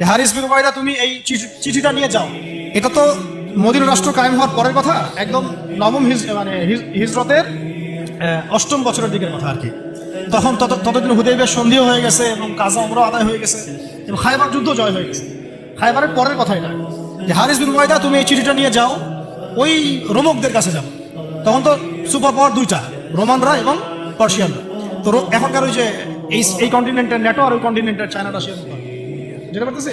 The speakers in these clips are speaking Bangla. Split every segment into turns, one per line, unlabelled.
হারিস বিন উবাইদা তুমি এই চিঠি- চিঠিটা নিয়ে যাও। এটা তো মদিনা রাষ্ট্র কায়েম হওয়ার পরের কথা, একদম নবম হিজ মানে হিজ- হিজরতের অষ্টম বছরের দিকের কথা আর কি। তখন তত ততদিন হুদেবের সন্ধিও হয়ে গেছে এবং কাজা আমরা আদায় হয়ে গেছে এবং খাইবার যুদ্ধ জয় হয়ে গেছে। খাইবারের পরের কথাই না। যে হারিস বিন উবাইদা তুমি এই চিঠিটা নিয়ে যাও, ওই রোমকদের কাছে যাও। তখন তো সুপার পাওয়ার দুইটা, রোমানরা এবং পার্সিয়ানরা। তো এখনকার ওই যে এই এই কন্টিনেন্টের নেটো আর ওই কন্টিনেন্টের চায়না রাশিয়া যেটা বলতেছে?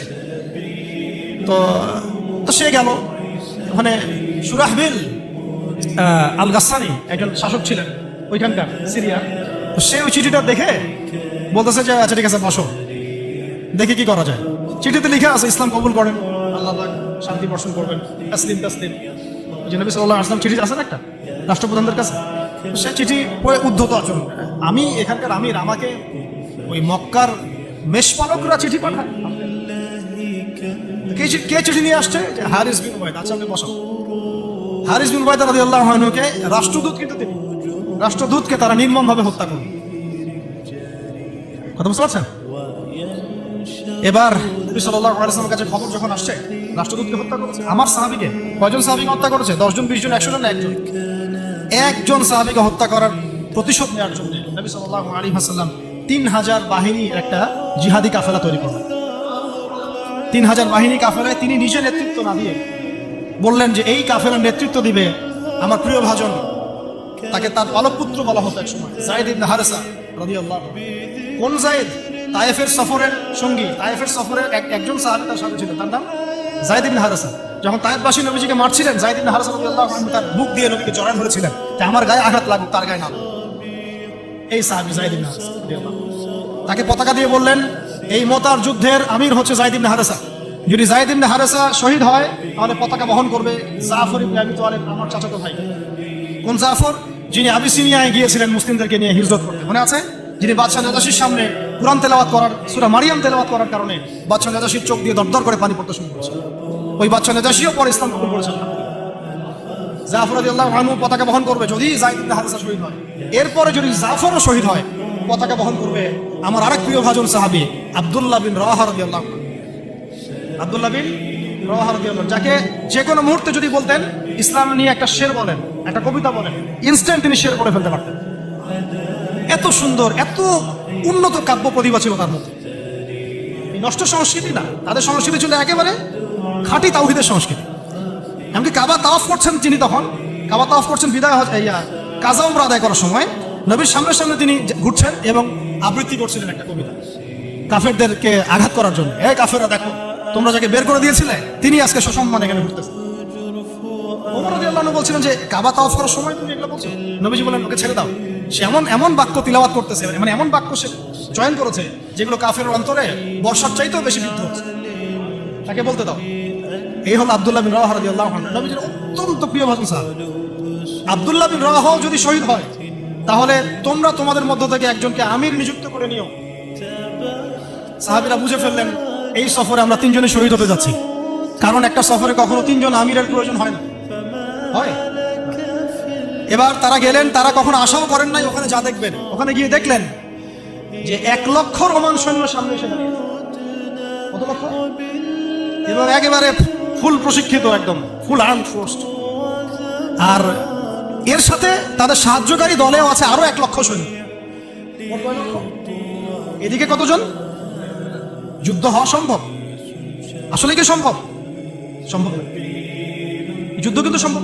তো তো সে গেল। ওখানে সুরাহবিল আল গাসানি একজন শাসক ছিলেন ওইখানকার, সিরিয়া। তো সে ওই চিঠিটা দেখে বলতেছে যে আচ্ছা ঠিক আছে, বসো। দেখি কি করা যায়। চিঠিতে লিখে আছে, ইসলাম কবুল করেন। আল্লাহ শান্তি বর্ষণ করবেন। তাসলিম তাসলিম। যে নবী সাল্লাহ আসলাম চিঠি আছে না একটা? রাষ্ট্রপ্রধানদের কাছে। সে চিঠি পড়ে উদ্ধত আচরণ আমি এখানকার আমির, আমাকে ওই মক্কার মেষপালকরা চিঠি পাঠায়। কে চিঠি নিয়ে আসছে? হারিস বিন উবাইদ আচ্ছা আপনি হারিস বিন রাদিয়াল্লাহু আনহুকে রাষ্ট্রদূত কিন্তু তিনি। রাষ্ট্রদূতকে তারা নির্মমভাবে হত্যা করবে কথা বুঝতে পারছেন? এবার ওয়াসাল্লামের কাছে খবর যখন আসছে, রাষ্ট্রদূতকে হত্যা করেছে আমার কয়জন হত্যা করেছে? বিশ জন একশো জন একজন? একজন সাহাবীকে হত্যা করার প্রতিশোধ নেওয়ার জন্য নবী তিন হাজার বাহিনীর একটা জিহাদি কাফেলা তৈরি করলেন। তিন হাজার বাহিনী কাফেলায় তিনি নিজে নেতৃত্ব না দিয়ে বললেন যে, এই কাফেলার নেতৃত্ব দিবে আমার প্রিয় ভাজন। তাকে তার পালক পুত্র বলা হতো একসময় জাইদ ইবনে হারেসা রাদিয়াল্লাহু কোন জাইদ তায়েফের সফরের সঙ্গী। তায়েফের সফরের এক- একজন সাহাবী তার সাথে ছিল। তার নাম জাইদ ইবনে হারেসা। যখন তায়েফবাসী নবীজিকে মারছিলেন জাইদ ইবনে হারেসা রাদিয়াল্লাহু আনহু তার বুক দিয়ে নবীকে জড়ান ধরেছিলেন যে, আমার গায়ে আঘাত লাগুক, তার গায়ে না এই সাহাবী জাইদ ইবনে হারেসা তাকে পতাকা দিয়ে বললেন এই মোতার যুদ্ধের আমির হচ্ছে ইবনে হারেসা। যদি ইবনে হারেসা শহীদ হয়, তাহলে পতাকা বহন করবে জাফর ইবনে আবি আমার চাচাতো ভাই। কোন জাফর? যিনি আবিসিনিয়ায় গিয়েছিলেন মুসলিমদেরকে নিয়ে হিজরত করতে। মনে আছে? যিনি বাদশাহ নেজাসির সামনে কোরআন তেলাওয়াত করার, সুরা মারিয়াম তেলাওয়াত করার কারণে বাদশাহ নেজাসির চোখ দিয়ে দরদর করে পানি পড়তে শুরু করেছে। ওই বাদশাহ নেজাসিও পরে ইসলাম কবুল করেছেন জাফর রাদিয়াল্লাহু আনহু পতাকা বহন করবে যদি জাইদ ইবনে হারেসা শহীদ হয়। এরপরে যদি জাফরও শহীদ হয় পতাকা বহন করবে আমার আরেক প্রিয় ভাজন সাহাবী, আবদুল্লাহ বিন রাহা রাদিয়াল্লাহু আনহু। বিন রাহা যাকে যে কোনো মুহূর্তে যদি বলতেন, ইসলাম নিয়ে একটা শের বলেন, একটা কবিতা বলেন ইনস্ট্যান্ট তিনি শের করে ফেলতে পারতেন। এত সুন্দর, এত উন্নত কাব্য প্রতিভা ছিল তার মধ্যে। নষ্ট সংস্কৃতি না, তাদের সংস্কৃতি ছিল একেবারে খাঁটি তাওহিদের সংস্কৃতি। এমনকি কাবা তাওয়াফ করছেন তিনি তখন। কাবা তাওয়াফ করছেন বিদায় ইয়া, কাজা আদায় করার সময়। নবীর সামনে সামনে তিনি ঘুরছেন এবং আবৃত্তি করছিলেন একটা কবিতা। কাফেরদেরকে আঘাত করার জন্য। এই কাফেররা, দেখো, তোমরা যাকে বের করে দিয়েছিলে, তিনি আজকে সুসম্মান এখানে আনহু বলছিলেন যে, কাবা করার সময় তুমি এগুলো বলছো। নবীজি বলেন ওকে ছেড়ে দাও। সে এমন এমন বাক্য তিলাওয়াত করতেছে মানে এমন বাক্য সে চয়ন করেছে, যেগুলো কাফের অন্তরে বর্ষার চাইতেও বেশি হচ্ছে। তাকে বলতে দাও। এই হলো আব্দুল্লাহ বিন রাওয়াহ রাদিয়াল্লাহু আনহু। নবীজির অত্যন্ত প্রিয় সাহাবী। আব্দুল্লাহ বিন রাওয়াহ যদি শহীদ হয় তাহলে তোমরা তোমাদের মধ্য থেকে একজনকে আমির নিযুক্ত করে নিও। সাহাবীরা বুঝে ফেললেন, এই সফরে আমরা তিনজনে শহীদ হতে যাচ্ছি। কারণ একটা সফরে কখনো তিনজন আমিরের প্রয়োজন হয় না। হয়? এবার তারা গেলেন, তারা কখনো আশাও করেন নাই, ওখানে যা দেখবেন। ওখানে গিয়ে দেখলেন যে এক লক্ষ রোমান সৈন্য সামনে এসে দাঁড়িয়েছে। কত লক্ষ? এবং একেবারে ফুল প্রশিক্ষিত একদম, ফুল আর্ম ফোর্স। আর এর সাথে তাদের সাহায্যকারী দলেও আছে আরও এক লক্ষ সৈন্য? এদিকে কতজন? যুদ্ধ হওয়া সম্ভব। আসলে কি সম্ভব? সম্ভব যুদ্ধ কিন্তু সম্ভব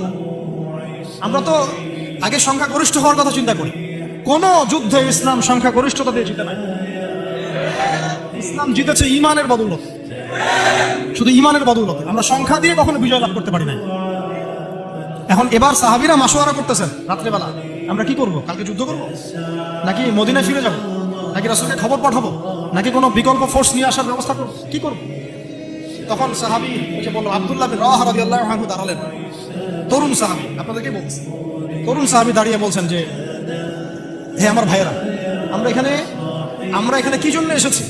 আমরা তো আগে সংখ্যা গরিষ্ঠ হওয়ার কথা চিন্তা করি। কোন যুদ্ধে ইসলাম সংখ্যা গরিষ্ঠতা দিয়ে জিতে নাই। ইসলাম জিতেছে ইমানের বদৌলত। শুধু ইমানের বদৌলত। আমরা সংখ্যা দিয়ে কখনো বিজয় লাভ করতে পারি নাই। এখন এবার সাহাবিরা মাসোয়ারা করতেছেন রাত্রেবেলা। আমরা কি করব? কালকে যুদ্ধ করব? নাকি মদিনায় ফিরে যাব? নাকি রাসুলকে খবর পাঠাবো? নাকি কোনো বিকল্প ফোর্স নিয়ে আসার ব্যবস্থা করব? কি করব? তখন সাহাবি যে বলল, আব্দুল্লাহ বিন রাওয়াহ রাদিয়াল্লাহু আনহু দাঁড়ালেন। তরুণ সাহাবি, আপনাদেরকে বলছি। তরুণ সাহাবি দাঁড়িয়ে বলছেন যে, হে আমার ভাইয়েরা, আমরা এখানে আমরা এখানে কি জন্য এসেছি?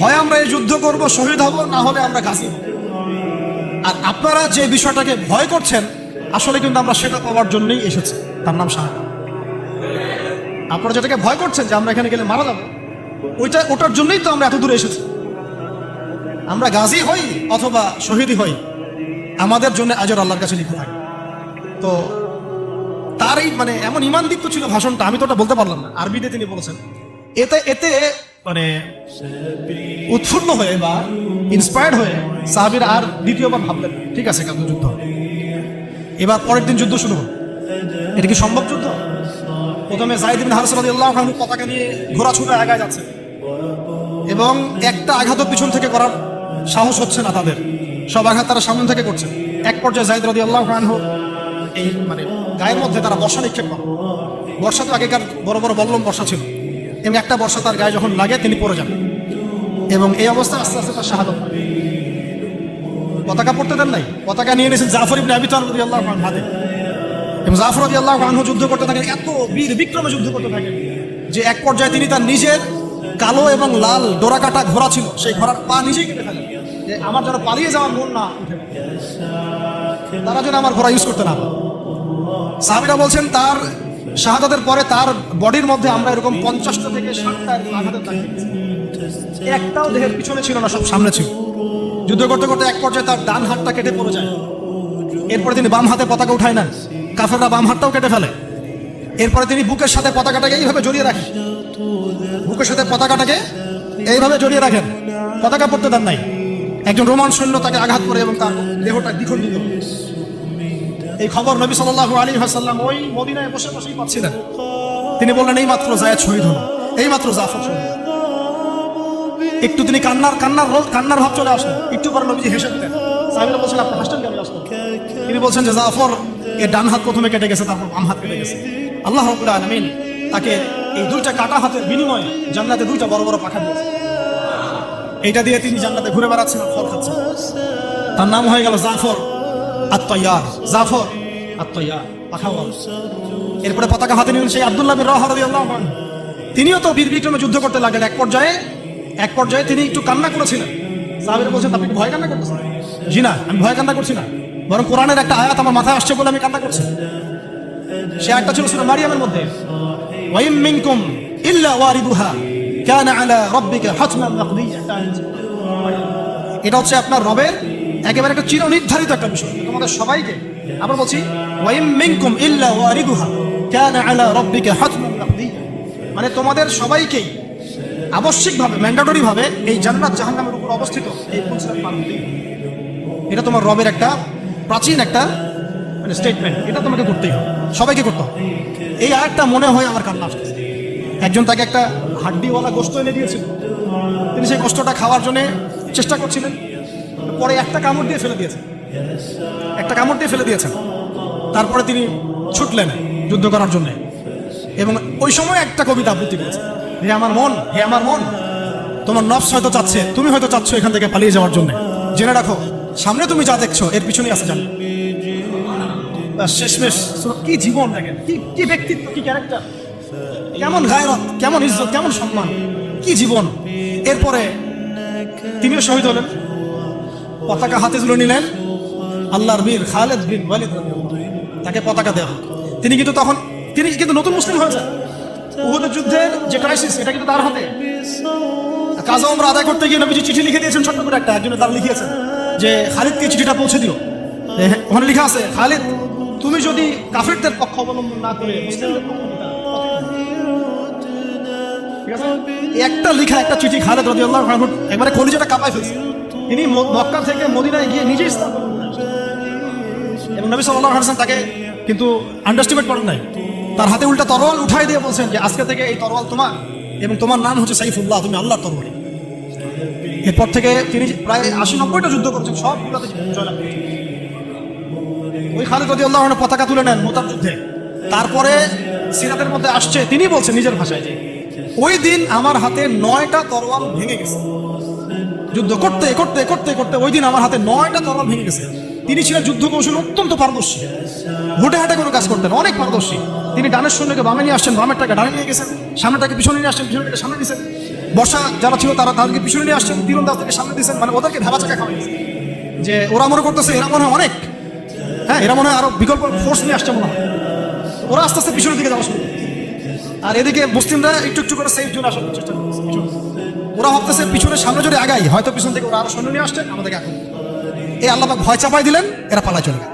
হয় আমরা এই যুদ্ধ করব, শহীদ হব, না হলে আমরা গাজী আর আপনারা যে বিষয়টাকে ভয় করছেন আসলে কিন্তু আমরা সেটা পাওয়ার জন্যই এসেছি। তার নাম শাহাদ আপনারা যেটাকে ভয় করছেন যে আমরা এখানে গেলে মারা যাব, ওইটা ওটার জন্যই তো আমরা এত দূরে এসেছি। আমরা গাজী হই অথবা শহীদই হই, আমাদের জন্য আজর আল্লাহর কাছে লিখে থাকে। তো তার এই মানে এমন ইমান দীপ্ত ছিল ভাষণটা, আমি তো ওটা বলতে পারলাম না। আরবিতে তিনি বলেছেন, এতে এতে মানে উৎফুল্ল হয়ে বা ইন্সপায়ার্ড হয়ে সাহাবির আর দ্বিতীয়বার ভাবলেন ঠিক আছে কাল যুদ্ধ। এবার পরের দিন যুদ্ধ শুরু হল এটা কি সম্ভব যুদ্ধ? প্রথমে জাহিদ বিন হারস রাদিয়াল্লাহু আনহু পতাকা নিয়ে ঘোড়া ছুটে আগায় যাচ্ছে। এবং একটা আঘাত পিছন থেকে করার সাহস হচ্ছে না তাদের। সব আঘাত তারা সামনে থেকে করছে। এক পর্যায়ে জাহিদ রাদিয়াল্লাহু আনহু এই মানে গায়ের মধ্যে তারা বর্ষা নিক্ষেপ করে। বর্ষা তো আগেকার বড় বড় বল্লম বর্ষা ছিল। এবং একটা বর্ষা তার গায়ে যখন লাগে তিনি পড়ে যান। এবং এই অবস্থায় আস্তে আস্তে তার হয়। পতাকা পড়তে দেন নাই? পতাকা নিয়ে নিয়েছেন জাফর ইবনে আবি তালিব রাদিয়াল্লাহু আনহু হাতে। এবং জাফর রাদিয়াল্লাহু আনহু যুদ্ধ করতে থাকেন, এত বীর বিক্রমে যুদ্ধ করতে থাকেন যে এক পর্যায়ে তিনি তার নিজের কালো এবং লাল ডোরাকাটা ঘোড়া ছিল, সেই ঘোড়ার পা নিজেই কেটে ফেলেন। যে আমার যেন পালিয়ে যাওয়ার মন না তারা যেন আমার ঘোড়া ইউজ করতে না সাহাবিরা বলছেন, তার শাহাদাতের পরে তার বডির মধ্যে আমরা এরকম পঞ্চাশটা থেকে ষাটটা আঘাতের দাগ। একটাও দেহের পিছনে ছিল না, সব সামনে ছিল। যুদ্ধ করতে করতে এক পর্যায়ে তার ডান হাতটা কেটে পড়ে যায়। এরপরে তিনি বাম হাতে পতাকা উঠায় নেন। কাফেররা বাম হাতটাও কেটে ফেলে। এরপরে তিনি বুকের সাথে পতাকাটাকে এইভাবে জড়িয়ে রাখেন। বুকের সাথে পতাকাটাকে এইভাবে জড়িয়ে রাখেন। পতাকা পড়তে দেন নাই। একজন রোমান সৈন্য তাকে আঘাত করে এবং তার দেহটা দ্বিখণ্ডিত। হয়। এই খবর নবী সাল্লাল্লাহু আলী হাসাল্লাম ওই মদিনায় বসে বসেই পাচ্ছিলেন। তিনি বললেন এই মাত্র জায়দ শহীদ হলো। এই মাত্র জাফর শহীদ। একটু তিনি কান্নার কান্নার রোল, কান্নার ভাব চলে আসলেন একটু পরে নবীজি হেসে দিলেন। সাহেবেরা বলছেন আপনি হাসতেন কেন আসলেন তিনি বলছেন যে, জাফর এর ডান হাত প্রথমে কেটে গেছে, তারপর বাম হাত কেটে গেছে। আল্লাহ রবুল আলমিন তাকে এই দুইটা কাটা হাতের বিনিময়ে জান্নাতে দুইটা বড় বড় পাখা দিয়েছে এইটা দিয়ে তিনি জান্নাতে ঘুরে বেড়াচ্ছেন ফল খাচ্ছেন। তার নাম হয়ে গেল জাফর আত্ময়ার জাফর আত্ময়ার পাখাওয়াল এরপরে পতাকা হাতে নিলেন সেই আব্দুল্লাহ রাহা। তিনিও তো বীর বিক্রমে যুদ্ধ করতে লাগলেন। এক পর্যায়ে এক পর্যায়ে তিনি একটু কান্না করেছিলেন। সাহাবীরা বলছেন, আপনি ভয় কান্না করতেছেন? জি না, আমি ভয় কান্না করছি না। বরং কোরআনের একটা আয়াত আমার মাথায় আসছে বলে আমি কান্না করছি। সে একটা ছিল সূরা মারিয়ামের মধ্যে। ওয়াইম মিনকুম ইল্লা ওয়ারিদুহা, কানা আলা রাব্বিকা হাতমান মাকদিয়া এটা হচ্ছে আপনার রবের একেবারে একটা চির নির্ধারিত একটা বিষয়। তোমাদের সবাইকে আবার বলছি, ওয়াইম মিনকুম ইল্লা ওয়ারিদুহা, কানা আলা রাব্বিকা হাতমান মাকদিয়া মানে তোমাদের সবাইকেই আবশ্যিকভাবে ম্যান্ডাটরি ভাবে এই জান্নাত জাহান্নামের উপর অবস্থিত এই এটা তোমার রবের একটা প্রাচীন একটা মানে স্টেটমেন্ট এটা তোমাকে করতেই হবে। সবাইকে করতে হবে। এই আরেকটা মনে হয় আমার কান্না আসতেছে একজন তাকে একটা হাড্ডিওয়ালা গোস্ত এনে দিয়েছিল। তিনি সেই গোস্তটা খাওয়ার জন্য চেষ্টা করছিলেন। পরে একটা কামড় দিয়ে ফেলে দিয়েছেন। একটা কামড় দিয়ে ফেলে দিয়েছেন। তারপরে তিনি ছুটলেন যুদ্ধ করার জন্য। এবং ওই সময় একটা কবিতা আবৃত্তি করেছে হে আমার মন, হে আমার মন, তোমার নফস হয়তো চাচ্ছে, তুমি হয়তো চাচ্ছ এখান থেকে পালিয়ে যাওয়ার জন্য। জেনে রাখো, সামনে তুমি যা দেখছ, এর পিছনেই আছে জানো। শেষমেশ। কি জীবন কি ব্যক্তিত্ব, কি ক্যারেক্টার কেমন গায়রত, কেমন ইজ্জত, কেমন সম্মান, কি জীবন। এরপরে তিনিও শহীদ হলেন। পতাকা হাতে তুলে নিলেন। আল্লাহর বীর খালেদ বিন ওয়ালিদ তাকে পতাকা দেওয়া তিনি কিন্তু তখন, তিনি কিন্তু নতুন মুসলিম হয়েছে উহুদের যুদ্ধের যে ক্রাইসিস এটা কিন্তু তার হাতে। কাজা আমরা আদায় করতে গিয়ে নবীজি চিঠি লিখে দিয়েছেন ছোট্ট করে একটা একজনের তার লিখিয়েছেন যে, খালিদকে চিঠিটা পৌঁছে দিও। ওখানে লেখা আছে, খালিদ, তুমি যদি কাফেরদের পক্ষ অবলম্বন না করে একটা লেখা, একটা চিঠি খালেদ রাদিয়াল্লাহু আনহু, একবারে কলিজাটা কাঁপায় ফেলছে। তিনি মক্কা থেকে মদিনায় গিয়ে নিজেই ইসলাম এবং নবী সাল্লাল্লাহু আলাইহি তাকে কিন্তু আন্ডারস্টিমেট করেন নাই। তার হাতে উল্টা তরোয়াল উঠাই দিয়ে বলছেন যে, আজকে থেকে এই তরোয়াল তোমার এবং তোমার নাম হচ্ছে সাইফুল্লাহ, তুমি আল্লাহর তরবারি এরপর থেকে তিনি প্রায় আশি নব্বইটা যুদ্ধ করছেন সবগুলোতে ওই খালিদ রাদিয়াল্লাহু আনহু পতাকা তুলে নেন মোতার যুদ্ধে। তারপরে সিরাতের মধ্যে আসছে, তিনি বলছেন নিজের ভাষায় যে, ওই দিন আমার হাতে নয়টা তরোয়াল ভেঙে গেছে। যুদ্ধ করতে করতে করতে করতে ওই দিন আমার হাতে নয়টা তরল ভেঙে গেছে। তিনি ছিলেন যুদ্ধ কৌশল অত্যন্ত পারদর্শী। হুটে হাটে কোনো কাজ করতেন, অনেক পারদর্শী। তিনি ডানের সৈন্যকে বামে নিয়ে আসছেন, বামের টাকা ডানে নিয়ে গেছেন সামনেটাকে পিছনে নিয়ে আসছেন পিছনে সামনে দিয়েছেন বর্ষা যারা ছিল তারা তাদেরকে পিছনে নিয়ে আসছেন তীরন্দাজ থেকে সামনে দিয়েছেন মানে ওদেরকে ধাবা চাকা খাওয়াই যে ওরা মনে করতেছে, এরা মনে হয় অনেক। হ্যাঁ এরা মনে হয় আরও বিকল্প ফোর্স নিয়ে আসছে মনে হয়। ওরা আস্তে আস্তে পিছনের দিকে যাওয়া শুরু আর এদিকে মুসলিমরা একটু একটু করে সেফ জোন আসার চেষ্টা করছে। ওরা ভাবতেছে পিছনে সামনে যদি আগাই, হয়তো পিছন থেকে ওরা আরও সৈন্য নিয়ে আসছে, আমাদেরকে এখন এই আল্লাহ ভয় চাপাই দিলেন, এরা পালা চলে গেল।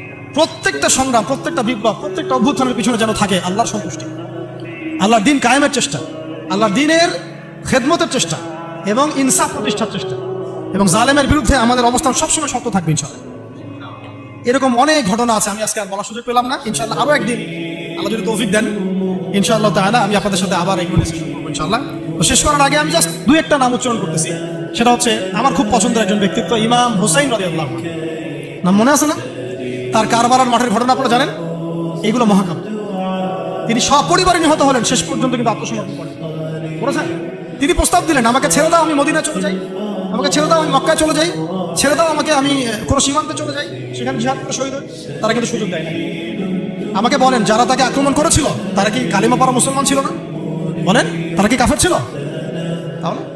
প্রত্যেকটা সংগ্রাম, প্রত্যেকটা বিপ্লব, প্রত্যেকটা অভ্যুত্থানের পিছনে যেন থাকে আল্লাহর সন্তুষ্টি। আল্লাহর দিন কায়েমের চেষ্টা, আল্লাহর দিনের খেদমতের চেষ্টা এবং ইনসাফ প্রতিষ্ঠার চেষ্টা এবং জালেমের বিরুদ্ধে আমাদের অবস্থান সবসময় শক্ত থাকবে ইনশাল্লাহ এরকম অনেক ঘটনা আছে, আমি আজকে আর বলার সুযোগ পেলাম না। ইনশাল্লাহ আরও একদিন আল্লাহ যদি তৌফিক দেন, ইনশাআল্লাহ তাহলে আমি আপনাদের সাথে আবার এই কনভারসেশন করব ইনশাআল্লাহ। তো শেষ করার আগে আমি জাস্ট দুই একটা নাম উচ্চারণ করতেছি। সেটা হচ্ছে, আমার খুব পছন্দের একজন ব্যক্তিত্ব, ইমাম হুসাইন আনহু। নাম মনে আছে না? তার কারবারার মাঠের ঘটনা আপনারা জানেন? এগুলো মহাকাব্য। তিনি সপরিবারে নিহত হলেন, শেষ পর্যন্ত কিন্তু আত্মসমর্পণ করেন। বলেছেন তিনি প্রস্তাব দিলেন, আমাকে ছেড়ে দাও, আমি মদিনা চলে যাই। আমাকে ছেড়ে দাও, আমি মক্কায় চলে যাই। ছেড়ে দাও আমাকে, আমি কোনো সীমান্তে চলে যাই। সেখানে জিহাদ করে শহীদ তারা কিন্তু সুযোগ দেয় না আমাকে বলেন, যারা তাকে আক্রমণ করেছিল, তারা কি কালিমা পাড়া মুসলমান ছিল না? বলেন, তারা কি কাফের ছিল?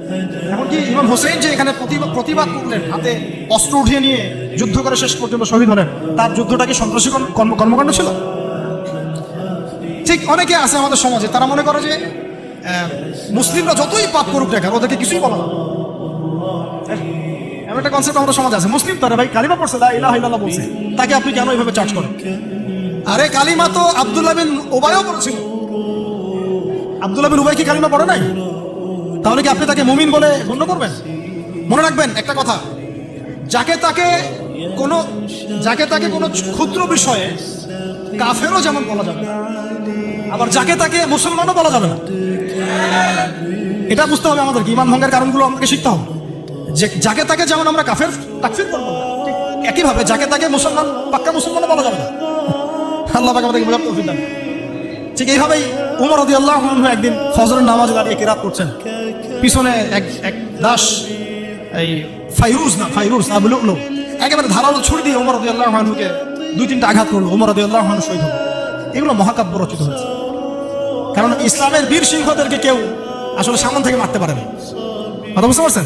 তাহলে এখন কি ইমাম হোসেন যে এখানে প্রতিবাদ করলেন, হাতে অস্ত্র উঠিয়ে নিয়ে যুদ্ধ করে শেষ পর্যন্ত শহীদ হলেন, তার যুদ্ধটা কি সন্ত্রাসী কর্ম- কর্ম- কর্মকাণ্ড ছিল? ঠিক অনেকে আছে আমাদের সমাজে, তারা মনে করে যে মুসলিমরা যতই পাপ করুক না ওদেরকে কিছুই বলা না। এমন একটা কনসেপ্ট আমাদের সমাজ আছে, মুসলিম তারা ভাই কালিমা পড়ছে দা ইলাহা ইল্লাল্লাহ বলছে, তাকে আপনি কেন এইভাবে চার্জ করেন? আরে কালিমা তো আব্দুল্লাহ বিন ওবায়ও পড়েছিল। আব্দুল্লাহ বিন উবাই কি কালিমা পড়ে নাই? তাহলে কি আপনি তাকে মুমিন বলে গণ্য করবেন? মনে রাখবেন, একটা কথা। যাকে তাকে কোনো যাকে তাকে কোনো ক্ষুদ্র বিষয়ে কাফেরও যেমন বলা যাবে আবার যাকে তাকে মুসলমানও বলা যাবে না। এটা বুঝতে হবে আমাদেরকে, ইমান ভঙ্গের কারণগুলো আমাকে শিখতে হবে। যে যাকে তাকে যেমন আমরা কাফের তাকফির করব একইভাবে যাকে তাকে মুসলমান পাক্কা মুসলমানও বলা যাবে না। আল্লাহ পাক আমাদেরকে বোঝার ঠিক এইভাবেই উমর রদি আল্লাহ একদিন ফজরের নামাজ দাঁড়িয়ে কেরাত করছেন। পিছনে এক এক দাস, এই ফাইরুজ না ফাইরুজ না বলুক একেবারে ধারালো ছুরি দিয়ে উমর রদি আল্লাহ মানুকে দুই তিনটা আঘাত করল। উমর রদি আল্লাহ মানুষ শহীদ হলো এগুলো মহাকাব্য রচিত হয়েছে। কারণ ইসলামের বীর সিংহদেরকে কেউ আসলে সামন থেকে মারতে পারে না কথা বুঝতে পারছেন?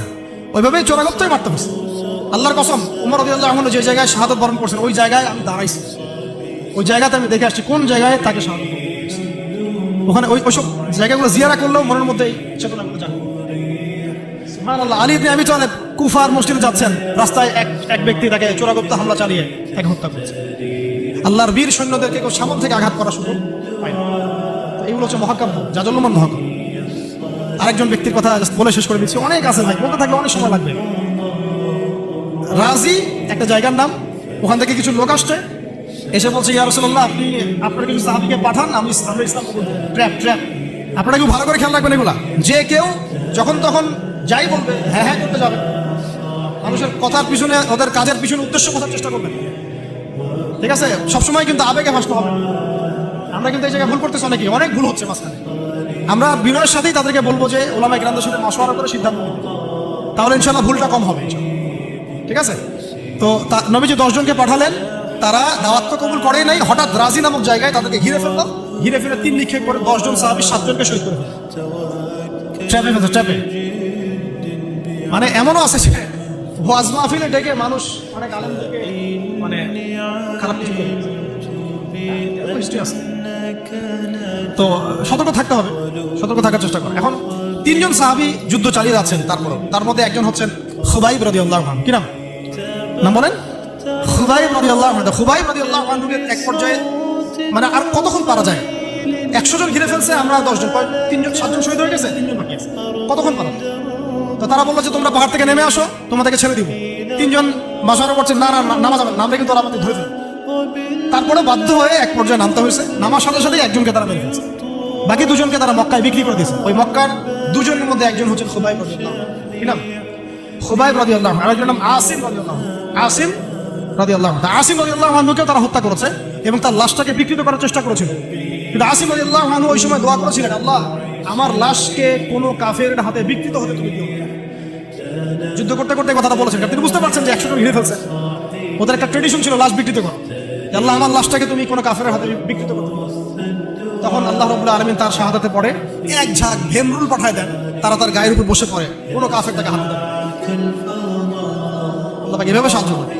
ওইভাবেই চোরাগপ্তই মারতে পারছে। আল্লাহর কসম, উমর রদি আল্লাহ যে জায়গায় শাহাদত বরণ করছেন, ওই জায়গায় আমি দাঁড়াইছি। ওই জায়গাতে আমি দেখে আসছি কোন জায়গায় তাকে করেছে। ওখানে ওই ওইসব জায়গাগুলো জিয়ারা করলেও মনের মধ্যে চেতনাগুলো জাগবে আলী ইবনে আবি তালেব কুফার মসজিদে যাচ্ছেন। রাস্তায় এক এক ব্যক্তি তাকে চোরাগপ্ত হামলা চালিয়ে তাকে হত্যা করেছে। আল্লাহর বীর সৈন্যদেরকে কেউ সামন থেকে আঘাত করা সুযোগ এগুলো হচ্ছে মহাকাব্য, জাজল্যমান মহাকাব্য। আরেকজন ব্যক্তির কথা বলে শেষ করে দিচ্ছি। অনেক আছে ভাই, বলতে থাকলে অনেক সময় লাগবে। রাজি, একটা জায়গার নাম, ওখান থেকে কিছু লোক আসছে এসে বলছে, ইয়া রাসূলুল্লাহ, আপনি আপনার কিছু সাহাবীকে পাঠান, আমি আমরা ইসলাম ট্র্যাপ ট্র্যাপ, আপনারা কেউ ভালো করে খেয়াল রাখবেন এগুলা? যে কেউ যখন তখন যাই বলবে হ্যাঁ হ্যাঁ করতে যাবে। মানুষের কথার পিছনে, ওদের কাজের পিছনে উদ্দেশ্য বোঝার চেষ্টা করবেন। ঠিক আছে? সবসময় কিন্তু আবেগে ভাসতে হবে। আমরা কিন্তু এই জায়গায় ভুল করতেছি অনেকে অনেক ভুল হচ্ছে মাঝখানে। আমরা বিনয়ের সাথেই তাদেরকে বলব যে ওলামা ইকরামদের সাথে মশওয়ারা করে সিদ্ধান্ত নিতে তাহলে ইনশাল্লাহ ভুলটা কম হবে ঠিক আছে? তো তা- নবীজি দশজনকে পাঠালেন তারা দাওয়াত তো কবুল করেই নাই হঠাৎ রাজি নামক জায়গায় তাদেরকে ঘিরে ফেলল। ঘিরে ফেলে তিন নিক্ষেপ করে দশজন সাহাবি সাতজনকে শহীদ করে ফেলল। ট্র্যাপে ফেলতো ট্র্যাপে। মানে এমনও আছে ওয়াজ মাহফিলে ডেকে মানুষ অনেক মানে খারাপ কিছু করে। তো সতর্ক থাকতে হবে সতর্ক থাকার চেষ্টা করো। এখন তিনজন সাহাবি যুদ্ধ চালিয়ে যাচ্ছেন তারপর তার মধ্যে একজন হচ্ছেন খুবাইব রদি আল্লাহ কি নাম? নাম বলেন? খুবাইব রদি আল্লাহ খুবাইব রদি আল্লাহ এক পর্যায়ে মানে আর কতক্ষণ পারা যায়? একশো জন ঘিরে ফেলছে, আমরা তিনজন, সাতজন শহীদ হয়ে গেছে? তিনজন বাকি কতক্ষণ পারা তো তারা বলল যে, তোমরা পাহাড় থেকে নেমে আসো, তোমাদেরকে ছেড়ে দিব। তিনজন মাসার পড়ছে, না না নামা যাবে নামলে কিন্তু আমাদের ধরে ফেলবে। তারপরে বাধ্য হয়ে এক পর্যায়ে নামতে হয়েছে। নামার সাথে সাথে একজনকে তারা মেরে ফেলছে। বাকি দুজনকে তারা মক্কায় বিক্রি করে দিয়েছে। ওই মক্কার দুজনের মধ্যে একজন হচ্ছে আনহু। কি নাম? খুবাইব রাদিয়াল্লাহু আনহু। আরেকজনের নাম আসিম আনহু। আসিম আনহু। তা আসিম রাদিয়াল্লাহু আনহুকে তারা হত্যা করেছে এবং তার লাশটাকে বিকৃত করার চেষ্টা করেছিল। কিন্তু আসিম রাদিয়াল্লাহু আনহু ওই সময় দোয়া করেছিলেন, আল্লাহ, আমার লাশকে কোনো কাফের হাতে বিকৃত হতে তুমি দিও যুদ্ধ করতে করতে কথাটা বলেছেন। তিনি বুঝতে পারছেন যে একশো জন ঘিরে ফেলছে। ওদের একটা ট্রেডিশন ছিল লাশ বিকৃত করা। আল্লাহ, আমার লাশটাকে তুমি কোনো কাফের হাতে বিকৃত করতে তখন আল্লাহ রবুল্লাহ আলমিন তার শাহাদাতে পড়ে, এক ঝাঁক ভেমরুল পাঠায় দেন। তারা তার গায়ের উপর বসে পড়ে, কোনো কাফের তাকে হাত দেয় আল্লাহ এভাবে সাহায্য করে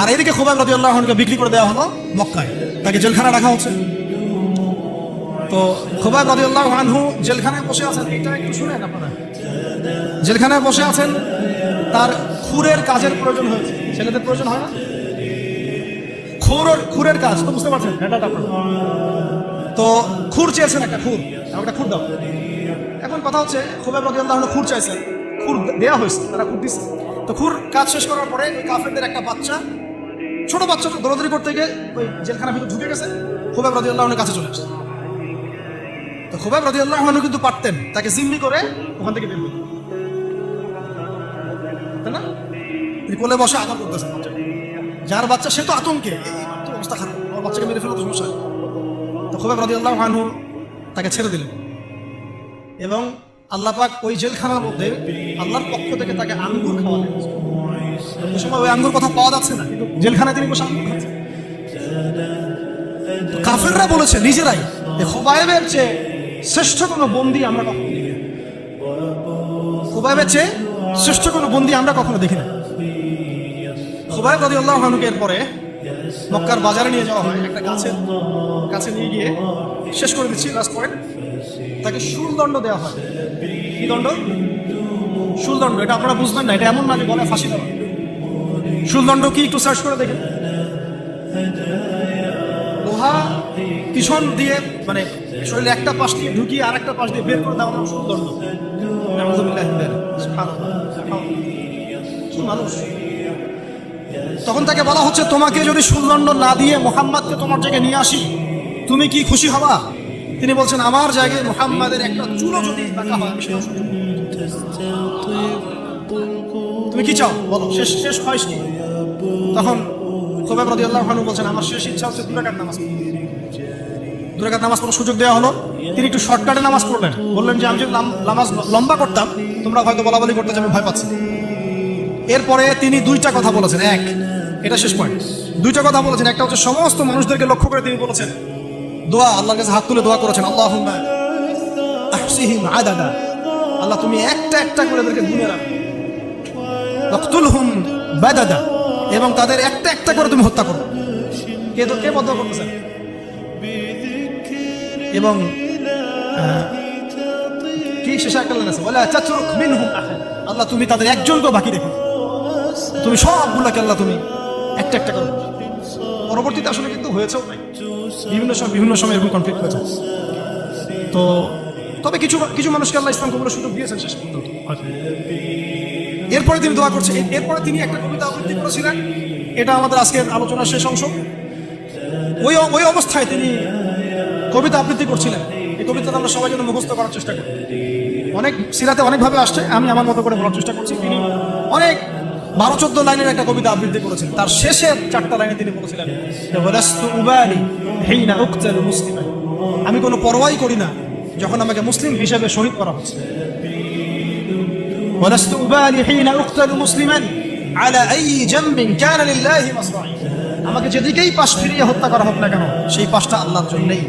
আর এদিকে খোবাইব রাজি আল্লাহকে বিক্রি করে দেওয়া হলো মক্কায়। তাকে জেলখানা রাখা হচ্ছে। তো খোবাইব রাজি আল্লাহ আনহু জেলখানায় বসে আছেন। এটা একটু শুনেন আপনারা। জেলখানায় বসে আছেন, তার খুরের কাজের প্রয়োজন হয়েছে। ছেলেদের প্রয়োজন হয় না? খুরের খুরের কাজ, তো বুঝতে পারছেন? তো খুর চেয়েছেন একটা খুর। একটা খুর দাও। এখন কথা হচ্ছে খুবের রাজি আল্লাহ খুর চাইছেন খুর দেওয়া হয়েছে, তারা খুর দিচ্ছে তো খুর কাজ শেষ করার পরে কাফেরদের একটা বাচ্চা ছোট বাচ্চা দৌড়াদৌড়ি করতে গিয়ে ওই জেলখানা ভিতরে ঢুকে গেছে। খুবেব রাজি আল্লাহনের কাছে চলে আসছে তো খুবেব রাজি আল্লাহ কিন্তু পারতেন, তাকে জিম্মি করে ওখান থেকে বের তাই না? তিনি কোলে বসে আদর করতেছেন যার বাচ্চা, সে তো আতঙ্কে অবস্থা খারাপ, আমার বাচ্চাকে মেরে ফেলো তো সমস্যা তো খুবেব রাজি আল্লাহ আনহু তাকে ছেড়ে দিলেন। এবং আল্লাহ পাক ওই জেলখানার মধ্যে আল্লাহর পক্ষ থেকে তাকে আঙ্গুর খাওয়ালেন। ওই সময় ওই আঙ্গুর কথা পাওয়া যাচ্ছে না। কিন্তু জেলখানায় তিনি বসে আঙ্গুর কাফেররা বলেছে, নিজেরাই খুবাইবের চেয়ে শ্রেষ্ঠ কোনো বন্দি আমরা কখনো দেখি খুবাইবের চেয়ে শ্রেষ্ঠ কোনো বন্দি আমরা কখনো দেখি না। খুবাইব রাজি আল্লাহ আনহুকে এরপরে মক্কার বাজারে নিয়ে যাওয়া হয়, একটা গাছের কাছে নিয়ে গিয়ে শেষ করে দিচ্ছি লাস্ট পয়েন্ট তাকে শুলদণ্ড দেওয়া হয়। কি দণ্ড? শুলদণ্ড, এটা আপনারা বুঝবেন না, এটা এমন না যে বলে ফাঁসি দেওয়া। শুলদণ্ড কি একটু সার্চ করে দেখেন। লোহা পিছন দিয়ে মানে শরীরে একটা পাশ দিয়ে ঢুকিয়ে আর একটা পাশ দিয়ে বের করে দেওয়া। কি মানুষ। তখন তাকে বলা হচ্ছে, তোমাকে যদি সুদণ্ড না দিয়ে মোহাম্মদকে তোমার জায়গায় নিয়ে আসি, তুমি কি খুশি হবা? তিনি বলছেন, আমার জায়গায় মোহাম্মদের একটা চুলো যদি হয়। তুমি কি চাও? বলো, শেষ শেষ কি তখন খোবাব রাদি আল্লাহ বলছেন, আমার শেষ ইচ্ছা হচ্ছে দুরাকাত নামাজ। দুরাকাত নামাজ পড়ার সুযোগ দেওয়া হলো। তিনি একটু শর্টকাটে নামাজ পড়লেন। বললেন যে, আমি যদি নামাজ লম্বা করতাম, তোমরা হয়তো বলা বলি করতে যে আমি ভয় পাচ্ছি। এরপরে তিনি দুইটা কথা বলেছেন। এক, এটা শেষ পয়েন্ট দুইটা কথা বলেছেন। একটা হচ্ছে সমস্ত মানুষদেরকে লক্ষ্য করে তিনি বলেছেন, দোয়া, আল্লাহর কাছে হাত তুলে দোয়া করেছেন আল্লাহ আল্লাহ, তুমি একটা একটা করে এদেরকে গুনে রাখো। বাদাদা। এবং তাদের একটা একটা করে তুমি হত্যা করো। কে কে বদ্ধ করতেছেন এবং কি শেষে একটা লাইন আছে? বলে চাচুক মিনহুম আল্লাহ, তুমি তাদের একজনকেও বাকি রেখো তুমি সবগুলোকে আল্লাহ, তুমি একটা একটা করো পরবর্তীতে আসলে কিন্তু হয়েছেও বিভিন্ন সময় বিভিন্ন সময় এরকম কনফ্লিক্ট হয়েছে। তো তবে কিছু কিছু মানুষকে আল্লাহ ইসলাম কবুলের সুযোগ দিয়েছেন শেষ পর্যন্ত। এরপরে তিনি দোয়া করছেন। এরপরে তিনি একটা কবিতা আবৃত্তি করেছিলেন। এটা আমাদের আজকের আলোচনার শেষ অংশ। ওই ওই অবস্থায় তিনি কবিতা আবৃত্তি করছিলেন। এই কবিতাটা আমরা সবাই যেন মুখস্থ করার চেষ্টা করি। অনেক সিরাতে অনেকভাবে আসছে। আমি আমার মতো করে বলার চেষ্টা করছি। তিনি অনেক বারো চোদ্দ লাইনের একটা কবিতা আবৃত্তি করেছেন। তার শেষের চারটা লাইনে তিনি বলেছিলেন। আমি কোনো পরোয়াই করি না, যখন আমাকে মুসলিম হিসেবে শহীদ করা হচ্ছে। ولست أبالي حين أقتل مسلما على أي جنب كان لله مصرعي আমাকে যেদিকেই পাশ ফিরিয়ে হত্যা করা হোক না কেন সেই পাশটা আল্লাহর জন্যই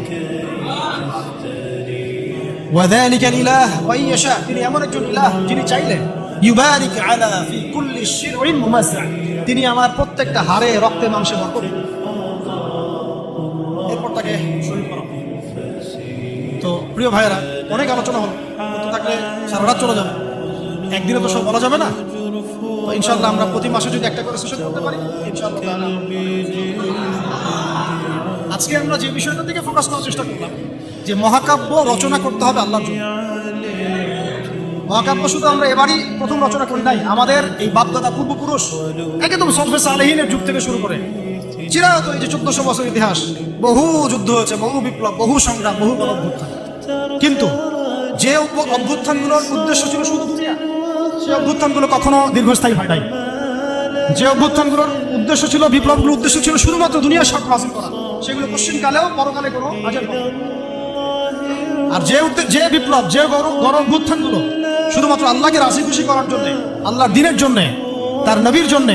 وذلك الإله وإن يشاء তিনি এমন একজন ইলাহ যিনি চাইলেন ইউবারিক আলা ফি কুল্লি শিরউইন মুমাজ্জা তিনি আমার প্রত্যেকটা হাড়ে রক্তে মাংসে ভরপুর এরপর তাকে শহীদ করা হলো। তো প্রিয় ভাইয়েরা অনেক আলোচনা হলো করতে থাকলে সারা রাত চলে যাবে একদিনে তো সব বলা যাবে না। ইনশাল্লাহ আমরা প্রতি মাসে যদি একটা করে সেশন করতে পারি ইনশাল্লাহ আজকে আমরা যে বিষয়টার দিকে ফোকাস করার চেষ্টা করলাম, যে মহাকাব্য রচনা করতে হবে আল্লাহর জন্য। মহাকাব্য শুধু আমরা এবারই প্রথম রচনা করি নাই, আমাদের এই বাপদাদা পূর্বপুরুষ একদম সলফে সালেহিনের যুগ থেকে শুরু করে চিরায়ত এই যে চোদ্দশো বছর ইতিহাস, বহু যুদ্ধ হয়েছে, বহু বিপ্লব, বহু সংগ্রাম, বহু অভ্যুত্থান। কিন্তু যে অভ্য- অভ্যুত্থানগুলোর উদ্দেশ্য ছিল শুধু দুনিয়া অভ্যুত্থানগুলো কখনো দীর্ঘস্থায়ী হয় নাই। যে অভ্যুত্থানগুলোর উদ্দেশ্য ছিল, বিপ্লবগুলোর উদ্দেশ্য ছিল শুধুমাত্র দুনিয়ার স্বার্থ হাসিল করা। সেগুলো পশ্চিমকালেও, পরকালে কোনো আর যে যে বিপ্লব, যে গণ অভ্যুত্থানগুলো শুধুমাত্র আল্লাহকে রাজি খুশি করার জন্য, আল্লাহর দিনের জন্য, তার নবীর জন্য,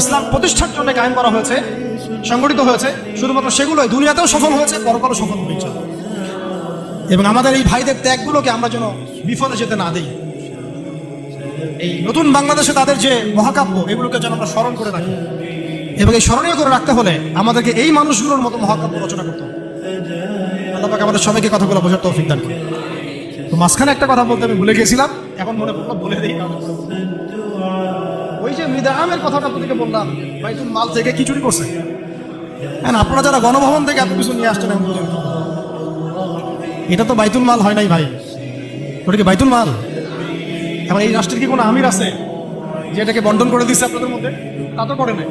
ইসলাম প্রতিষ্ঠার জন্য কায়েম করা হয়েছে, সংগঠিত হয়েছে, শুধুমাত্র সেগুলোই দুনিয়াতেও সফল হয়েছে, পরকালও সফল হয়েছে। এবং আমাদের এই ভাইদের ত্যাগগুলোকে আমরা যেন বিফলে যেতে না দিই। এই নতুন বাংলাদেশে তাদের যে মহাকাব্য, এগুলোকে যেন আমরা স্মরণ করে রাখি। এবং এই স্মরণীয় করে রাখতে হলে আমাদেরকে এই মানুষগুলোর মতো মহাকাব্য রচনা করতে হবে। আমাদের সবাইকে কথাগুলো বোঝার তৌফিক দান করে তো মাঝখানে একটা কথা বলতে আমি ভুলে গেছিলাম, এখন মনে পড়ল, বলে দিই। ওই যে মৃদা আমের কথাটা আপনাদেরকে বললাম, বাইতুল মাল থেকে কি চুরি করছে। হ্যাঁ আপনারা যারা গণভবন থেকে এত কিছু নিয়ে আসছেন গেছি। এটা তো বাইতুল মাল হয় নাই ভাই। ওটা কি বাইতুল মাল? এখন এই রাষ্ট্রের কি কোনো আমির আছে যে এটাকে বন্টন করে দিচ্ছে আপনাদের মধ্যে তা তো করে নাই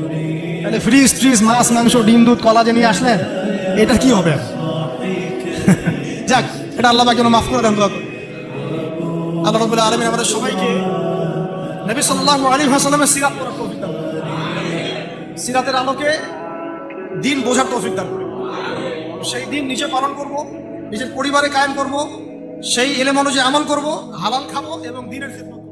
তাহলে ফ্রিজ ট্রিজ মাছ, মাংস, ডিম, দুধ, কলা যে নিয়ে আসলেন, এটা কি হবে যাক, এটা আল্লাহ যেন মাফ করে দেন, দোয়া করে। আল্লাহ রবুল্লাহ আলমিন আমাদের সবাইকে নবী সাল্লাহ আলী হাসালামের সিরাত করার তৌফিক দান। সিরাতের আলোকে দিন বোঝার তৌফিক দান। সেই দিন নিজে পালন করব, নিজের পরিবারে কায়েম করব সেই এলেম অনুযায়ী আমল করব হালাল খাব এবং দিনের খেদমত।